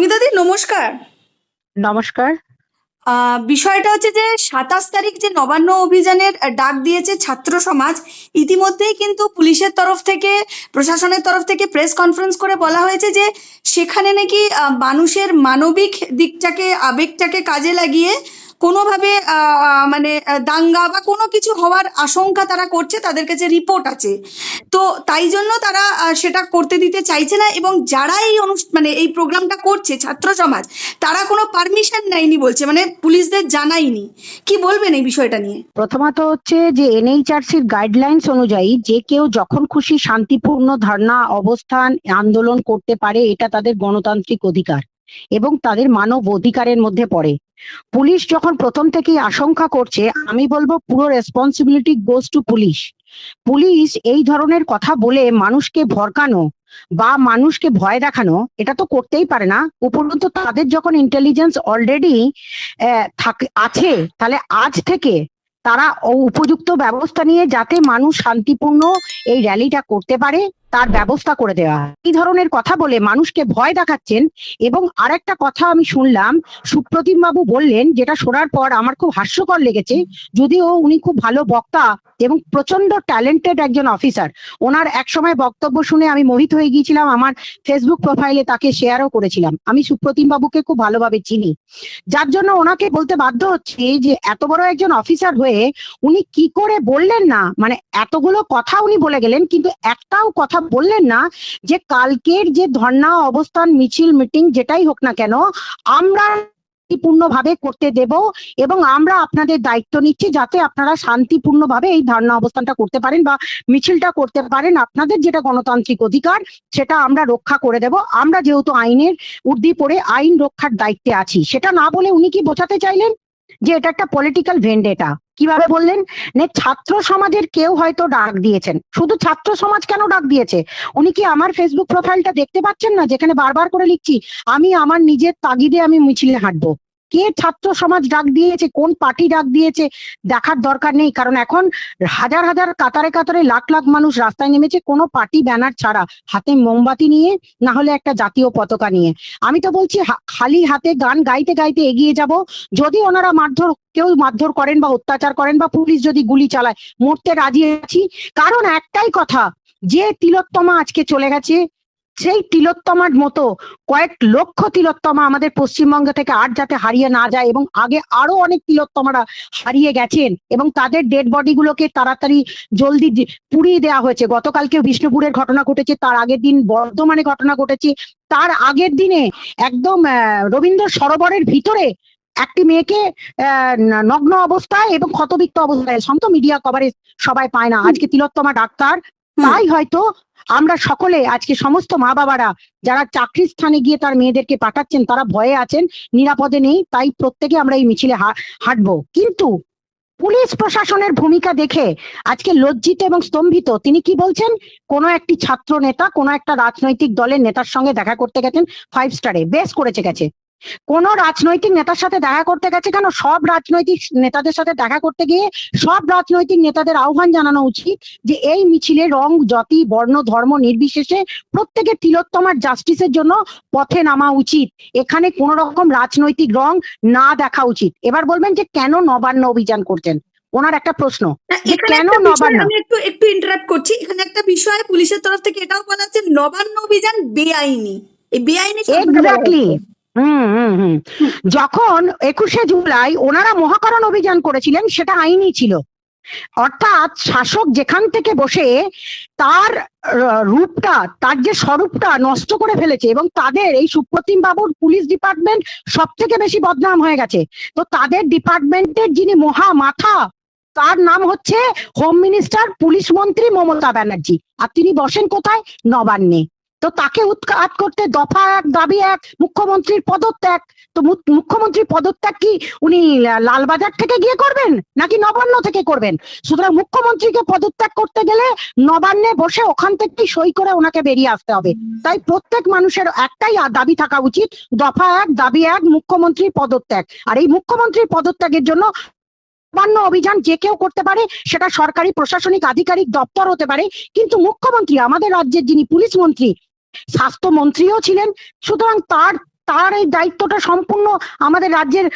সঙ্গীতাদি নমস্কার। নমস্কার। বিষয়টা হচ্ছে যে সাতাশ তারিখ যে নবান্ন অভিযানের ডাক দিয়েছে ছাত্র সমাজ ইতিমধ্যেই কিন্তু পুলিশের তরফ থেকে প্রশাসনের তরফ থেকে প্রেস কনফারেন্স করে বলা হয়েছে যে সেখানে নাকি মানুষের মানবিক দিকটাকে আবেগটাকে কাজে লাগিয়ে কোনোভাবে মানে দাঙ্গা বা কোনো কিছু হওয়ার আশঙ্কা তারা করছে, তাদের কাছে রিপোর্ট আছে। তো তাই জন্য তারা সেটা করতে দিতে চাইছে না এবং যারা এই মানে এই প্রোগ্রামটা করছে, ছাত্র সমাজ, তারা কোনো পারমিশন নেয়নি বলছে মানে পুলিশদের জানায়নি। কি বলবেন এই বিষয়টা নিয়ে? প্রথমত হচ্ছে যে, এনএইচআরসির গাইডলাইন্স অনুযায়ী যে কেউ যখন খুশি শান্তিপূর্ণ ধর্ণা, অবস্থান, আন্দোলন করতে পারে, এটা তাদের গণতান্ত্রিক অধিকার এবং তাদের মানব অধিকারের মধ্যে পড়ে। পুলিশ যখন প্রথম থেকেই আশঙ্কা করছে, আমি বলব পুরো responsibility goes to police police এই ধরনের কথা বলে মানুষকে ভরকানো বা মানুষকে ভয় দেখানো, এটা তো করতেই পারে না। উপরন্তু তাদের যখন ইন্টেলিজেন্স অলরেডি আছে, তাহলে আজ থেকে তারা উপযুক্ত ব্যবস্থা নিয়ে যাতে মানুষ শান্তিপূর্ণ এই র্যালিটা করতে পারে। তার ব্যবস্থা করে দেওয়া এই ধরনের কথা বলে মানুষকে ভয় দেখাচ্ছেন এবং আরেকটা কথা আমি শুনলাম, সুপ্রতিম বাবু বললেন, যেটা শোনার পর আমার খুব হাস্যকর লেগেছে, যদিও উনি খুব ভালো বক্তা এবং প্রচণ্ড ট্যালেন্টেড একজন অফিসার ওনার এক সময় বক্তব্য শুনে আমি মোহিত হয়ে গিয়েছিলাম, আমার ফেসবুক প্রোফাইলে তাকে শেয়ারও করেছিলাম। আমি সুপ্রতিম বাবুকে খুব ভালোভাবে চিনি। যার জন্য ওনাকে বলতে বাধ্য হচ্ছে যে, এত বড় একজন অফিসার হয়ে উনি কি করে বললেন না? মানে এতগুলো কথা উনি বলে গেলেন, কিন্তু একটাও কথা বললেন না যে কালকের যে ধর্ণা, অবস্থান, মিছিল, মিটিং যেটাই হোক না কেন, আমরা শান্তিপূর্ণভাবে করতে দেব এবং আমরা আপনাদের দায়িত্ব নিচ্ছি যাতে আপনারা শান্তিপূর্ণভাবে এই ধর্ণা, অবস্থানটা করতে পারেন বা মিছিলটা করতে পারেন। আপনাদের যেটা গণতান্ত্রিক অধিকার, সেটা আমরা রক্ষা করে দেব। আমরা যেহেতু আইনের উর্দি পড়ে আইন রক্ষার দায়িত্বে আছি। সেটা না বলে উনি কি বোঝাতে চাইলেন? যে এটা একটা পলিটিক্যাল ভেন্ডেটা কীভাবে বললেন? নে, ছাত্র সমাজের কেউ হয়তো ডাক দিয়েছেন। শুধু ছাত্র সমাজ কেন ডাক দিয়েছে? উনি কি আমার ফেসবুক প্রোফাইলটা দেখতে পাচ্ছেন না? যেখানে বারবার করে লিখছি, আমি আমার নিজের তাগিদে আমি মিছিলে হাঁটবো। কে ছাত্র সমাজ ডাক দিয়েছে, কোন পার্টি ডাক দিয়েছে, দেখার দরকার নেই। কারণ এখন হাজার হাজার, কাতারে কাতারে লাখ লাখ মানুষ রাস্তায় নেমেছে কোনো পার্টি ব্যানার ছাড়া। হাতে মোমবাতি নিয়ে, না হলে একটা জাতীয় পতাকা নিয়ে। আমি তো বলছি খালি হাতে গান গাইতে গাইতে এগিয়ে যাব। যদি ওনারা মারধর, কেউ মারধর করেন বা অত্যাচার করেন বা পুলিশ যদি গুলি চালায়, মরতে রাজি আছি। কারণ একটাই কথা, যে তিলোত্তমা আজকে চলে গেছে সেই তিলোত্তমার মতো কয়েক লক্ষ তিলোত্তমা আমাদের পশ্চিমবঙ্গ থেকে আর যাতে হারিয়ে না যায় এবং আগে আরও অনেক তিলোত্তমারা হারিয়ে গেছেন এবং তাদের ডেড বডি গুলোকে তাড়াতাড়ি জলদি পুড়িয়ে দেওয়া হয়েছে। গতকালকে বিষ্ণুপুরের ঘটনা ঘটেছে তার আগের দিন বর্ধমানে ঘটনা ঘটেছে। তার আগের দিনে একদম আহ, রবীন্দ্র সরোবরের ভিতরে একটি মেয়েকে নগ্ন অবস্থায় এবং ক্ষতবিক্ষত অবস্থায় সন্ত মিডিয়া কভারেজ সবাই পায় না। আজকে তিলোত্তমা ডাক্তার। তাই হয়তো আমরা সকলে, আজকে সমস্ত মা বাবারা যারা চাকরির স্থানে গিয়ে তার মেয়েদেরকে পাঠাচ্ছেন, তারা ভয়ে আছেন, নিরাপদে নেই, তাই প্রত্যেকে আমরা এই মিছিলে হাঁটবো। কিন্তু পুলিশ প্রশাসনের ভূমিকা দেখে আজকে লজ্জিত এবং স্তম্ভিত, তিনি কি বলছেন? কোন একটি ছাত্র নেতা, কোন একটা রাজনৈতিক দলের নেতার সঙ্গে দেখা করতে গেছেন ফাইভ স্টারে বেশ করেছে গেছে। কোন রাজনৈতিক নেতার সাথে দেখা করতে গেছে কেন? সব রাজনৈতিক নেতাদের সাথে দেখা করতে গিয়ে সব রাজনৈতিক নেতাদের আহ্বান জানানো উচিত যে এই মিছিলে রং জাতি বর্ণ ধর্ম নির্বিশেষে প্রত্যেকের তিলোত্তমার জাস্টিসের জন্য পথে নামা উচিত। এখানে কোন রকম রাজনৈতিক রং না দেখা উচিত। এবার বলবেন যে কেন নবান্ন অভিযান করছেন? ওনার একটা প্রশ্ন। কেন নবান্ন? আমি একটু একটু ইন্টারাপ্ট করছি। এখানে একটা বিষয় পুলিশের তরফ থেকে এটাও বলা হচ্ছে নবান্ন অভিযান বেআইনি। এই বেআইনি এক্স্যাক্টলি। হুম হুম হুম। যখন একুশে জুলাই ওনারা মহাকরণ অভিযান করেছিলেন, সেটা আইনি ছিল। অর্থাৎ শাসক যেখান থেকে বসে তার রূপটা, তার যে স্বরূপটা নষ্ট করে ফেলেছে এবং তাদের এই সুপ্রতিম বাবুর পুলিশ ডিপার্টমেন্ট সব থেকে বেশি বদনাম হয়ে গেছে। তো তাদের ডিপার্টমেন্টের যিনি মহা মাথা, তার নাম হচ্ছে হোম মিনিস্টার পুলিশ মন্ত্রী মমতা ব্যানার্জি। আর তিনি বসেন কোথায়? নবান্নে। তো তাকে উৎখাত করতে দফা এক, দাবি এক, মুখ্যমন্ত্রীর পদত্যাগ। তো মু- মুখ্যমন্ত্রীর পদত্যাগ কি উনি লালবাজার থেকে গিয়ে করবেন নাকি নবান্ন থেকে করবেন? সুতরাং মুখ্যমন্ত্রীকে পদত্যাগ করতে গেলে নবান্নে বসে ওখান থেকে সই করে ওনাকে বেরিয়ে আসতে হবে। তাই প্রত্যেক মানুষের একটাই দাবি থাকা উচিত, দফা এক, দাবি এক, মুখ্যমন্ত্রীর পদত্যাগ। আর এই মুখ্যমন্ত্রীর পদত্যাগের জন্য নবান্ন অভিযান যে কেউ করতে পারে, সেটা সরকারি প্রশাসনিক আধিকারিক দপ্তর হতে পারে। কিন্তু মুখ্যমন্ত্রী, আমাদের রাজ্যের যিনি পুলিশ মন্ত্রী স্বাস্থ্যমন্ত্রীও ছিলেন সুতরাং তার তার এই দায়িত্বটা সম্পূর্ণ আমাদের রাজ্যের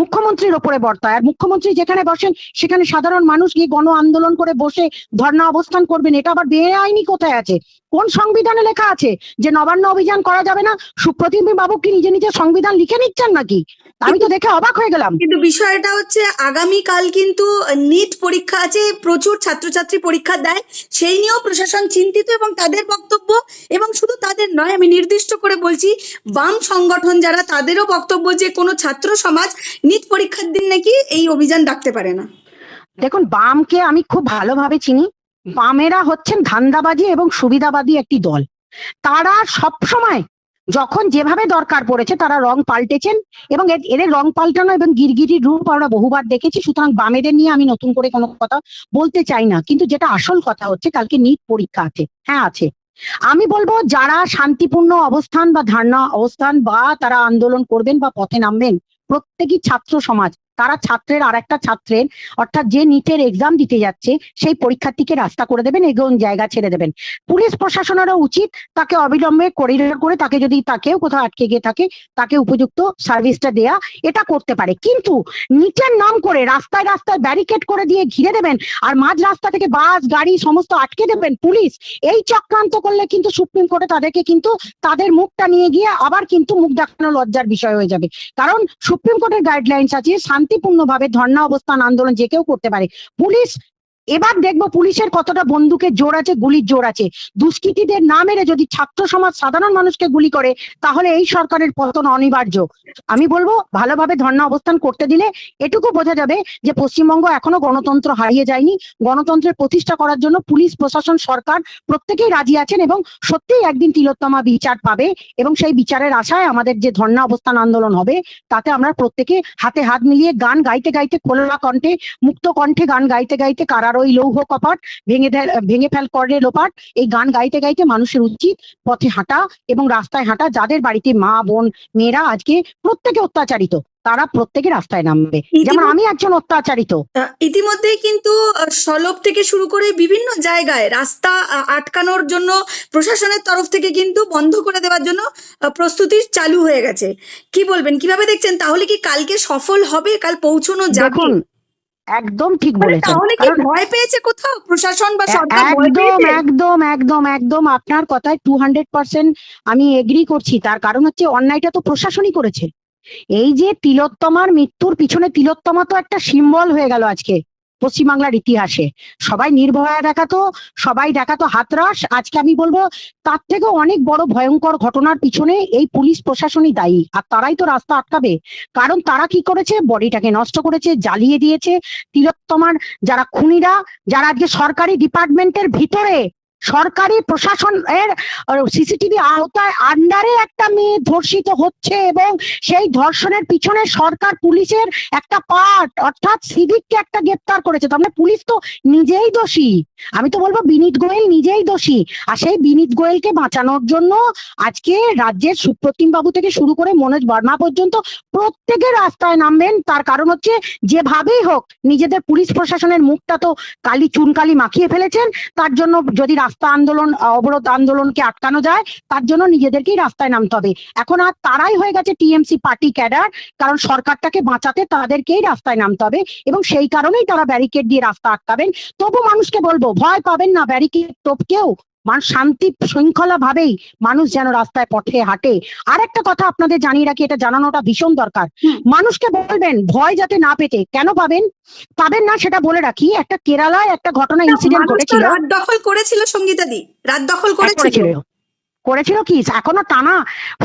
মুখ্যমন্ত্রীর ওপরে বর্তায়। আর মুখ্যমন্ত্রী যেখানে বসেন, সেখানে সাধারণ মানুষ গিয়ে গণ আন্দোলন করে বসে ধর্ণা অবস্থান করবেন, এটা আবার বেআইনি কোথায় আছে? কোন সংবিধানে লেখা আছে যে নবান্ন অভিযান করা যাবে না? সুপ্রতিম বাবু কি নিজে নিজে সংবিধান লিখে নিচ্ছেন নাকি? আমি তো দেখে অবাক হয়ে গেলাম। কিন্তু বিষয়টা হচ্ছে আগামীকাল কিন্তু নিট পরীক্ষা আছে, প্রচুর ছাত্রছাত্রী পরীক্ষা দেয়, সেই নিয়েও প্রশাসন চিন্তিত এবং তাদের বক্তব্য, এবং শুধু তাদের নয়, আমি নির্দিষ্ট করে বলছি, বাম সংগঠন যারা, তাদেরও বক্তব্য যে কোনো ছাত্র সমাজ নিট পরীক্ষার দিন নাকি এই অভিযান ডাকতে পারে না। দেখুন, বামকে আমি খুব ভালোভাবে চিনি। বামেরা হচ্ছেন ধান্দাবাজি এবং সুবিধাবাদী একটি দল। তারা সব সময় যখন যেভাবে দরকার পড়েছে, তারা রং পাল্টেছেন এবং এদের রং পাল্টানো এবং গিরগিটির রূপ আমরা বহুবার দেখেছি। সুতরাং বামেদের নিয়ে আমি নতুন করে কোনো কথা বলতে চাই না। কিন্তু যেটা আসল কথা হচ্ছে, কালকে নিট পরীক্ষা আছে। হ্যাঁ আছে। আমি বলব, যারা শান্তিপূর্ণ অবস্থান বা ধারণা অবস্থান বা তারা আন্দোলন করবেন বা পথে নামবেন, প্রত্যেকই ছাত্র সমাজ তারা ছাত্রের আর একটা ছাত্রের, অর্থাৎ যে নিটের এক্সাম দিতে যাচ্ছে, সেই পরীক্ষার্থীকে রাস্তা করে দেবেন এবং জায়গা ছেড়ে দেবেন। পুলিশ প্রশাসনেরও উচিত তাকে অবিলম্বে করিডোর করে তাকে যদি তাকেও কোথাও আটকে গিয়ে থাকে, তাকে উপযুক্ত সার্ভিসটা দেয়া, এটা করতে পারে। কিন্তু নিটের নাম করে রাস্তায় রাস্তায় ব্যারিকেড করে দিয়ে ঘিরে দেবেন, আর মাঝ রাস্তা থেকে বাস গাড়ি সমস্ত আটকে দেবেন পুলিশ, এই চক্রান্ত করলে কিন্তু সুপ্রিম কোর্টে তাদেরকে কিন্তু তাদের মুখটা নিয়ে গিয়ে আবার কিন্তু মুখ দেখানো লজ্জার বিষয় হয়ে যাবে। কারণ সুপ্রিম কোর্টের গাইডলাইন্স আছে শান্তিপূর্ণভাবে ধর্ণা অবস্থান আন্দোলন যে কেউ করতে পারে। পুলিশ এবার দেখব পুলিশের কতটা বন্দুকের জোর আছে, গুলির জোর আছে। দুষ্কৃতীদের না মেরে যদি ছাত্র সমাজ সাধারণ মানুষকে গুলি করে, তাহলে এই সরকারের পতন অনিবার্য। আমি বলব, ভালোভাবে ধর্ণা অবস্থান করতে দিলে এটুকু বোঝা যাবে যে পশ্চিমবঙ্গ এখনও গণতন্ত্র হারিয়ে যায়নি। গণতন্ত্রের প্রতিষ্ঠা করার জন্য পুলিশ, প্রশাসন, সরকার প্রত্যেকেই রাজি আছেন এবং সত্যিই একদিন তিলোত্তমা বিচার পাবে এবং সেই বিচারের আশায় আমাদের যে ধর্ণা অবস্থান আন্দোলন হবে, তাতে আমরা প্রত্যেকে হাতে হাত মিলিয়ে গান গাইতে গাইতে খোলা কণ্ঠে, মুক্ত কণ্ঠে গান গাইতে গাইতে কারার ওই লৌহ কপাট ভেঙে ভেঙে ফেল করে লোপাট এই গান গাইতে গাইতে মানুষের উচিত পথে হাঁটা এবং রাস্তায় হাঁটা যাদের বাড়িতে মা বোন মেয়েরা আজকে প্রত্যেকে অত্যাচারিত তারা প্রত্যেকে রাস্তায় নামবে। যেমন আমি একজন অত্যাচারিত। আহ, ইতিমধ্যেই কিন্তু সলব থেকে শুরু করে বিভিন্ন জায়গায় রাস্তা আটকানোর জন্য প্রশাসনের তরফ থেকে কিন্তু বন্ধ করে দেওয়ার জন্য প্রস্তুতি চালু হয়ে গেছে। কি বলবেন? কীভাবে দেখছেন? তাহলে কি কালকে সফল হবে? কাল পৌঁছানো যাবে? একদম ঠিক মানে বলেছেন। তাহলে কি ভয় পেয়েছে কোথাও? প্রশাসন বা সরকার একদম একদম একদম একদম। আপনার কথায় টু হান্ড্রেড পার্সেন্ট আমি এগ্রি করছি। তার কারণ হচ্ছে অন্যায়টা তো প্রশাসনই করেছে। এই যে তিলোত্তমার মৃত্যুর পিছনে তিলোত্তমা তো একটা সিম্বল হয়ে গেল আজকে। পশ্চিমবাংলার ইতিহাসে। সবাই নির্ভয়া দেখাতো, সবাই দেখাতো হাতরাস। আজকে আমি বলব, তার থেকে অনেক বড় ভয়ঙ্কর ঘটনার পিছনে এই পুলিশ প্রশাসনই দায়ী। আর তারাই তো রাস্তা আটকাবে। কারণ তারা কি করেছে? বডিটাকে নষ্ট করেছে, জ্বালিয়ে দিয়েছে। তিলোত্তমার যারা খুনিরা, যারা আজকে সরকারি ডিপার্টমেন্টের ভিতরে সরকারি প্রশাসন এর সিসিটিভি আওতায় আন্ডারে একটা মেয়ে ধর্ষিত হচ্ছে এবং সেই ধর্ষণের পিছনে সরকার পুলিশের একটা পার্ট অর্থাৎ সিভিককে একটা গ্রেপ্তার করেছে। তার মানে পুলিশ তো নিজেই দোষী। আমি তো বলব বিনীত গোয়েল নিজেই দোষী। আর সেই বিনীত গোয়েলকে বাঁচানোর জন্য আজকে রাজ্যের সুপ্রতিম বাবু থেকে শুরু করে মনোজ বর্মা পর্যন্ত প্রত্যেকে রাস্তায় নামবেন। তার কারণ হচ্ছে যেভাবেই হোক, নিজেদের পুলিশ প্রশাসনের মুখটা তো কালি চুনকালি মাখিয়ে ফেলেছেন। তার জন্য যদি রাস্তা আন্দোলন অবরোধ আন্দোলনকে আটকানো যায়, তার জন্য নিজেদেরকেই রাস্তায় নামতে হবে। এখন আর তারাই হয়ে গেছে টিএমসি পার্টি ক্যাডার, কারণ সরকারটাকে বাঁচাতে তাদেরকেই রাস্তায় নামতে হবে এবং সেই কারণেই তারা ব্যারিকেড দিয়ে রাস্তা আটকাবেন। তবু মানুষকে বলব, ভয় পাবেন না ব্যারিকেড টপকেও। মানুষ শান্তি শৃঙ্খলা ভাবেই মানুষ যেন রাস্তায় পথে হাঁটে। আর একটা কথা আপনাদের জানিয়ে রাখি এটা জানানোটা ভীষণ দরকার। মানুষকে বলবেন ভয় যাতে না পেতে কেন পাবেন? পাবেন না সেটা বলে রাখি একটা কেরালায় একটা ঘটনা ইনসিডেন্ট ঘটেছিল। রাত দখল করেছিল সঙ্গীতাদি রাত দখল হ্যাঁ, করেছিল। করেছিল কি? এখনও টানা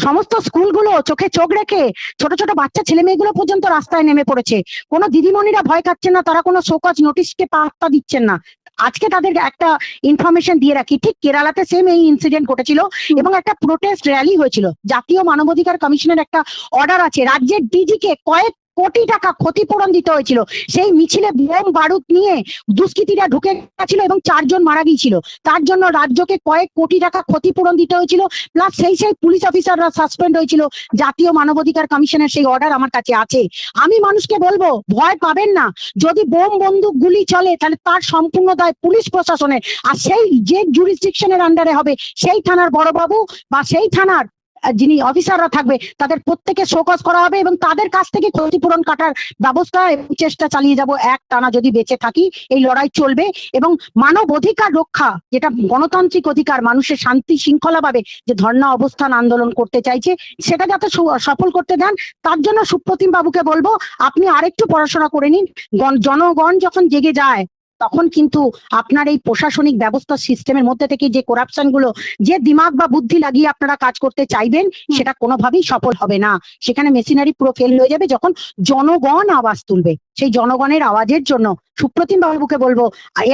সমস্ত স্কুলগুলো চোখে চোখ রেখে ছোট ছোট বাচ্চা ছেলে মেয়েগুলো পর্যন্ত রাস্তায় নেমে পড়েছে। কোনো দিদিমণিরা ভয় খাচ্ছেন না তারা কোনো শোকজ নোটিশকে পাত্তা দিচ্ছেন না। আজকে তাদেরকে একটা ইনফরমেশন দিয়ে রাখি। ঠিক কেরালাতে সেম এই ইনসিডেন্ট ঘটেছিল এবং একটা প্রোটেস্ট র্যালি হয়েছিল। জাতীয় মানবাধিকার কমিশনের একটা অর্ডার আছে। রাজ্যের ডিজিকে কয়েক কোটি টাকা ক্ষতিপূরণ দিতে হয়েছিল। সেই মিছিলে বোম বারুদ নিয়ে দুষ্কৃতীরা ঢুকে গেছিল এবং চারজন মারা গিয়েছিল। তার জন্য রাজ্যকে কয়েক কোটি টাকা ক্ষতিপূরণ দিতে হয়েছিল, প্লাস সেই সেই পুলিশ অফিসাররা সাসপেন্ড হয়েছিল। জাতীয় মানবাধিকার কমিশনের সেই অর্ডার আমার কাছে আছে। আমি মানুষকে বলব, ভয় পাবেন না। যদি বোম বন্দুক গুলি চলে, তাহলে তার সম্পূর্ণ দায় পুলিশ প্রশাসনের। আর সেই যে জুরিসডিকশনের আন্ডারে হবে, সেই থানার বড়বাবু বা সেই থানার যিনি অফিসাররা থাকবে, তাদের প্রত্যেকে শোকজ করা হবে এবং তাদের কাছ থেকে ক্ষতিপূরণ কাটার ব্যবস্থা এবং চেষ্টা চালিয়ে যাব এক টানা যদি বেঁচে থাকি, এই লড়াই চলবে এবং মানব অধিকার রক্ষা, যেটা গণতান্ত্রিক অধিকার, মানুষের শান্তি শৃঙ্খলা ভাবে যে ধর্ণা অবস্থান আন্দোলন করতে চাইছে, সেটা যাতে সফল করতে দেন, তার জন্য সুপ্রতিম বাবুকে বলব, আপনি আরেকটু পড়াশোনা করে নিন, গণ- জনগণ যখন জেগে যায় তখন কিন্তু আপনার এই প্রশাসনিক ব্যবস্থা সিস্টেমের মধ্যে থেকে যে করাপশনগুলো যে দিমাগ বা বুদ্ধি লাগিয়ে আপনারা কাজ করতে চাইবেন সেটা কোনোভাবেই সফল হবে না। সেখানে মেশিনারি পুরো ফেল হয়ে যাবে যখন জনগণ আওয়াজ তুলবে। সেই জনগণের আওয়াজের জন্য সুপ্রতিম বাবুকে বলব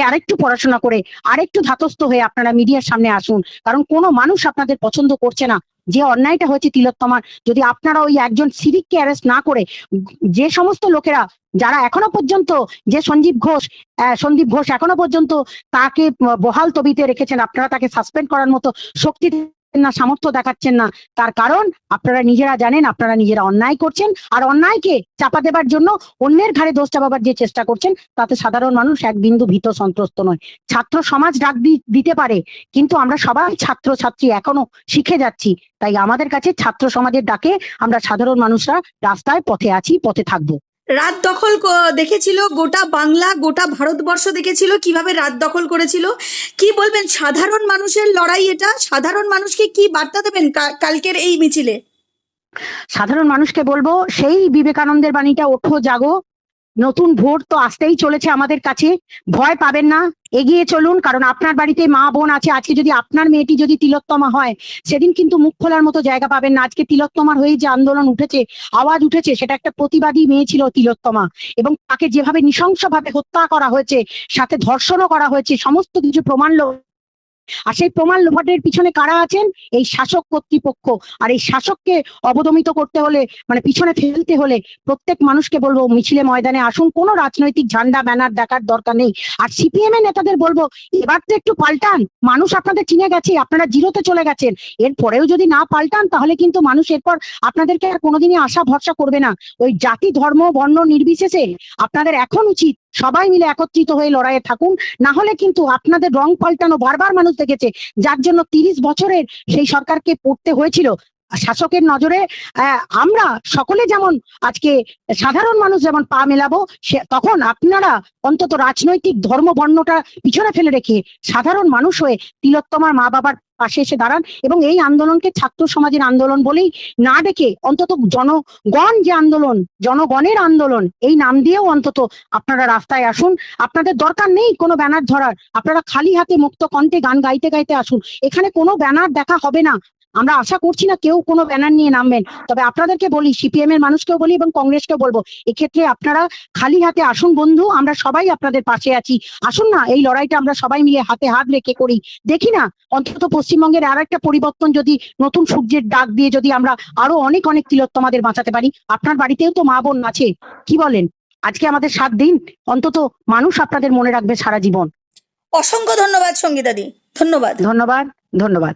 আরেকটু পড়াশোনা করে, আরেকটু ধাতস্থ হয়ে আপনারা মিডিয়ার সামনে আসুন। কারণ কোনো মানুষ আপনাদের পছন্দ করছে না। যে অন্যায়টা হয়েছে তিলোত্তমার, যদি আপনারা ওই একজন সিভিককে অ্যারেস্ট না করে, যে সমস্ত লোকেরা যারা এখনও পর্যন্ত যে সঞ্জীব ঘোষ সন্দীপ ঘোষ এখনও পর্যন্ত তাকে বহাল তবিতে রেখেছেন, আপনারা তাকে সাসপেন্ড করার মতো শক্তি না, সামর্থ্য দেখাচ্ছেন না। তার কারণ, আপনারা নিজেরা জানেন, আপনারা নিজেরা অন্যায় করছেন। আর অন্যায়কে চাপা দেবার জন্য অন্যের ঘাড়ে দোষ চাপাবার যে চেষ্টা করছেন, তাতে সাধারণ মানুষ এক বিন্দু ভীত সন্ত্রস্ত নয়। ছাত্র সমাজ ডাক দিতে পারে, কিন্তু আমরা সবাই ছাত্র ছাত্রী এখনও শিখে যাচ্ছি। তাই আমাদের কাছে ছাত্র সমাজের ডাকে আমরা সাধারণ মানুষরা রাস্তায় পথে আছি, পথে থাকব। রাত দখল দেখেছিল, গোটা বাংলা, গোটা ভারতবর্ষ দেখেছিল, কীভাবে রাত দখল করেছিল। কি বলবেন, সাধারণ মানুষের লড়াই এটা? সাধারণ মানুষকে কি বার্তা দেবেন কালকের এই মিছিলে? সাধারণ মানুষকে বলব, সেই বিবেকানন্দের বাণীটা, ওঠো, জাগো। নতুন ভোট তো আসতেই চলেছে আমাদের কাছে। ভয় পাবেন না, এগিয়ে চলুন, কারণ আপনার বাড়িতে মা বোন আছে। আজকে যদি আপনার মেয়েটি যদি তিলোত্তমা হয়, সেদিন কিন্তু মুখ খোলার মতো জায়গা পাবেন না। আজকে তিলোত্তমার হয়ে যে আন্দোলন উঠেছে, আওয়াজ উঠেছে, সেটা একটা প্রতিবাদী মেয়ে ছিল তিলোত্তমা। এবং তাকে যেভাবে নৃশংসভাবে হত্যা করা হয়েছে, সাথে ধর্ষণও করা হয়েছে, সমস্ত কিছু প্রমাণ আর সেই প্রমাণ লোভাটের পিছনে কারা আছেন? এই শাসক কর্তৃপক্ষ। আর এই শাসককে অবদমিত করতে হলে মানে পিছনে ফেলতে হলে প্রত্যেক মানুষকে বলব, মিছিলে ময়দানে আসুন, কোনো রাজনৈতিক ঝান্ডা, ব্যানার দেখার দরকার নেই। আর সিপিএম এর নেতাদের বলব, এবার তো একটু পাল্টান, মানুষ আপনাদের চিনে গেছে, আপনারা জিরোতে চলে গেছেন। এরপরেও যদি না পাল্টান, তাহলে কিন্তু মানুষ এরপর আপনাদেরকে আর কোনোদিনই আশা ভরসা করবে না। ওই জাতি, ধর্ম, বর্ণ নির্বিশেষে আপনাদের এখন উচিত সবাই মিলে একত্রিত হয়ে লড়াইয়ে থাকুন। না হলে কিন্তু আপনাদের রং পাল্টানো বারবার মানুষ দেখেছে, যার জন্য তিরিশ বছরের সেই সরকারকে পড়তে হয়েছিল। শাসকের নজরে আমরা সকলে যেমন আজকে সাধারণ মানুষ যেমন পা মেলাবো, সে তখন আপনারা অন্তত রাজনৈতিক ধর্ম বর্ণটা পিছনে ফেলে রেখে সাধারণ মানুষ হয়ে তিলোত্তমার মা বাবার পাশে এসে দাঁড়ান এবং এই আন্দোলনকে ছাত্র সমাজের আন্দোলন বলেই না ডেকে অন্তত জনগণ যে আন্দোলন, জনগণের আন্দোলন, এই নাম দিয়েও অন্তত আপনারা রাস্তায় আসুন। আপনাদের দরকার নেই কোনো ব্যানার ধরার। আপনারা খালি হাতে মুক্ত কণ্ঠে গান গাইতে গাইতে আসুন। এখানে কোনো ব্যানার দেখা হবে না। আমরা আশা করছি না কেউ কোনো ব্যানার নিয়ে নামবেন। তবে আপনাদেরকে বলি সিপিএম এর মানুষকেও বলি এবং কংগ্রেসকেও বলব এক্ষেত্রে আপনারা খালি হাতে আসুন বন্ধু আমরা সবাই আপনাদের পাশে আছি। আসুন না এই লড়াইটা আমরা সবাই মিলে হাতে হাত রেখে করি। দেখি না অন্তত পশ্চিমবঙ্গের আর একটা পরিবর্তন যদি নতুন সূর্যের ডাক দিয়ে যদি আমরা আরও অনেক অনেক তিলোত্তমাদের বাঁচাতে পারি। আপনার বাড়িতেও তো মা বোন আছে কি বলেন? আজকে আমাদের সাত দিন অন্তত মানুষ আপনাদের মনে রাখবে সারা জীবন। অসংখ্য ধন্যবাদ সঙ্গীতাদি ধন্যবাদ। ধন্যবাদ ধন্যবাদ।